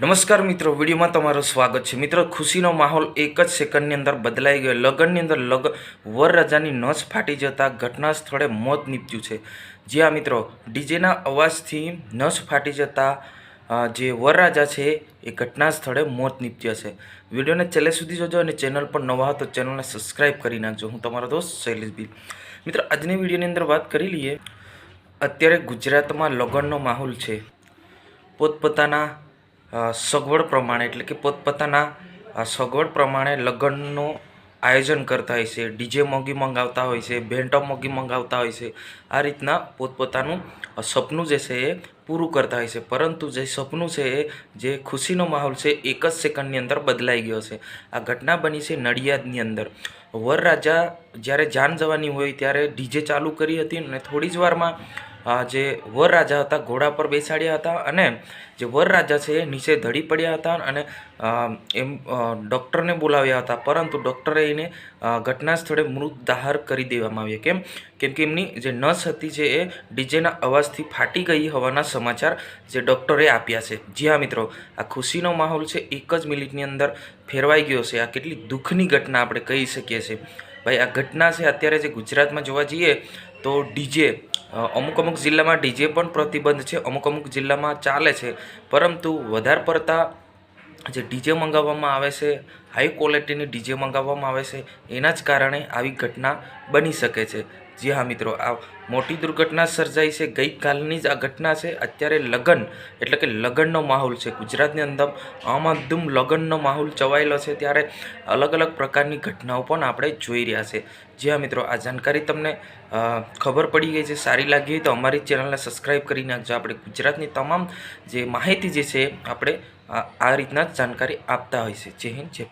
નમસ્કાર મિત્રો, વિડીયોમાં તમારું સ્વાગત છે. મિત્રો, ખુશીનો માહોલ એક જ સેકન્ડની અંદર બદલાઈ ગયો. લગ્નની અંદર લગ વરરાજાની નસ ફાટી જતા ઘટના સ્થળે મોત નીપજ્યું છે. જ્યાં મિત્રો, ડીજેના અવાજથી નસ ફાટી જતા જે વરરાજા છે, એ ઘટના સ્થળે મોત નીપજ્યા છે. વિડીયોને છેલ્લે સુધી જોજો અને ચેનલ પર નવા તો ચેનલને સબસ્ક્રાઈબ કરી નાખજો. હું તમારો દોસ્ત શૈલેષ બી મિત્રો, આજની વિડીયોની અંદર વાત કરી લઈએ. અત્યારે ગુજરાતમાં લગ્નનો માહોલ છે. પોતપોતાના સગવડ પ્રમાણે, એટલે કે પોતપોતાના સગવડ પ્રમાણે લગ્નનું આયોજન કરતા હોય છે, ડીજે મોંઘી મંગાવતા હોય છે ભેંટો મોંઘી મંગાવતા હોય છે, આ રીતના પોતપોતાનું સપનું જે છે એ પૂરું કરતા હોય છે. પરંતુ જે સપનું છે એ, જે ખુશીનો માહોલ છે, એક જ સેકન્ડની અંદર બદલાઈ ગયો છે. આ ઘટના બની છે નડિયાદની અંદર. વરરાજા જ્યારે જાન જવાની હોય ત્યારે ડીજે ચાલુ કરી હતી અને થોડી જ વારમાં જે વરરાજા હતા, ઘોડા પર બેસાડ્યા હતા અને જે વરરાજા છે એ નીચે ધડી પડ્યા હતા અને એમ ડૉક્ટરને બોલાવ્યા હતા. પરંતુ ડૉક્ટરે એને ઘટના સ્થળે મૃતદાહાર કરી દેવામાં આવ્યા. કેમ? કેમ કે એમની જે નસ હતી જે એ ડીજેના અવાજથી ફાટી ગઈ હોવાના સમાચાર જે ડૉક્ટરે આપ્યા છે. જી હા, મિત્રો, આ ખુશીનો માહોલ છે, એક જ મિનિટની અંદર ફેરવાઈ ગયો છે. આ કેટલી દુઃખની ઘટના આપણે કહી શકીએ છીએ. ભાઈ, આ ઘટના છે, અત્યારે જે ગુજરાતમાં જોવા જઈએ તો ડીજે અમુક અમુક જિલ્લામાં ડીજે પણ પ્રતિબંધ છે, અમુક અમુક જિલ્લામાં ચાલે છે. પરંતુ વધારે પડતા જે ડીજે મંગાવવામાં આવે છે હાઈ ક્વોલિટીની ડીજે મંગાવવામાં આવે છે, એના જ કારણે આવી ઘટના બની શકે છે. જી હા મિત્રો, આ મોટી દુર્ઘટના સર્જાઈ છે. ગઈકાલની જ આ ઘટના છે. અત્યારે લગ્ન, એટલે કે લગ્નનો માહોલ છે. ગુજરાતની અંદર આમાધુમ લગ્નનો માહોલ ચવાયેલો છે. ત્યારે અલગ અલગ પ્રકારની ઘટનાઓ પણ આપણે જોઈ રહ્યા છે. જી હા મિત્રો, આ જાણકારી તમને ખબર પડી ગઈ છે. સારી લાગી હોય તો અમારી ચેનલને સબસ્ક્રાઈબ કરી નાખજો આપણે ગુજરાતની તમામ જે માહિતી જે છે, આપણે આ રીતના જાણકારી આપતા હોય છે. જય હિન્દ, જય.